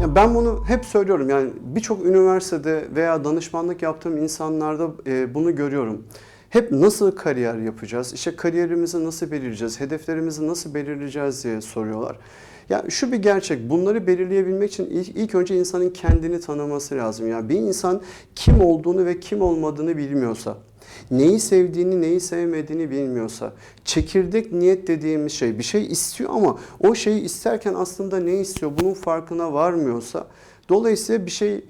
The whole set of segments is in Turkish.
Ya ben bunu hep söylüyorum yani birçok üniversitede veya danışmanlık yaptığım insanlarda e, bunu görüyorum. Hep nasıl kariyer yapacağız, işte kariyerimizi nasıl belirleyeceğiz, hedeflerimizi nasıl belirleyeceğiz diye soruyorlar. Ya şu bir gerçek, bunları belirleyebilmek için ilk, ilk önce insanın kendini tanıması lazım. Yani bir insan kim olduğunu ve kim olmadığını bilmiyorsa, neyi sevdiğini, neyi sevmediğini bilmiyorsa, çekirdek niyet dediğimiz şey bir şey istiyor ama o şeyi isterken aslında ne istiyor bunun farkına varmıyorsa, dolayısıyla bir şey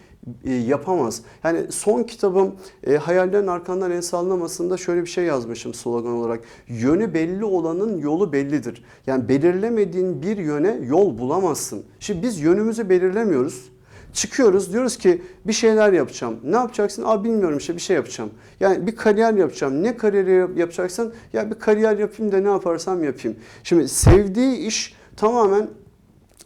e, yapamaz. Yani son kitabım e, Hayallerin Arkandan El Sallaması'nda şöyle bir şey yazmışım slogan olarak. Yönü belli olanın yolu bellidir. Yani belirlemediğin bir yöne yol bulamazsın. Şimdi biz yönümüzü belirlemiyoruz. Çıkıyoruz diyoruz ki bir şeyler yapacağım. Ne yapacaksın? Aa bilmiyorum işte bir şey yapacağım. Yani bir kariyer yapacağım. Ne kariyeri yap- yapacaksın? Ya bir kariyer yapayım da ne yaparsam yapayım. Şimdi sevdiği iş tamamen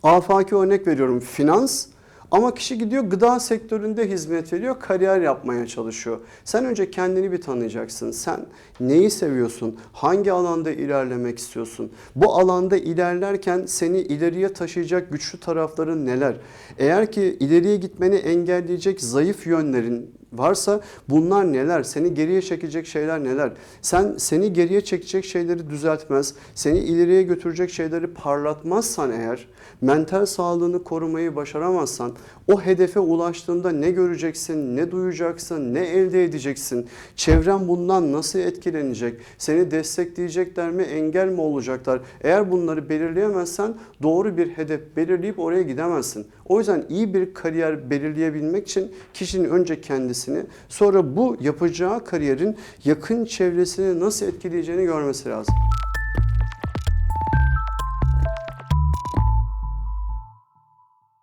afaki örnek veriyorum finans ama kişi gidiyor gıda sektöründe hizmet veriyor, kariyer yapmaya çalışıyor. Sen önce kendini bir tanıyacaksın. Sen neyi seviyorsun? Hangi alanda ilerlemek istiyorsun? Bu alanda ilerlerken seni ileriye taşıyacak güçlü tarafların neler? Eğer ki ileriye gitmeni engelleyecek zayıf yönlerin varsa bunlar neler? Seni geriye çekecek şeyler neler? Sen seni geriye çekecek şeyleri düzeltmez, seni ileriye götürecek şeyleri parlatmazsan eğer, mental sağlığını korumayı başaramazsan o hedefe ulaştığında ne göreceksin, ne duyacaksın, ne elde edeceksin? Çevren bundan nasıl etkilenecek? Seni destekleyecekler mi, engel mi olacaklar? Eğer bunları belirleyemezsen doğru bir hedef belirleyip oraya gidemezsin. O yüzden iyi bir kariyer belirleyebilmek için kişinin önce kendisini, sonra bu yapacağı kariyerin yakın çevresini nasıl etkileyeceğini görmesi lazım.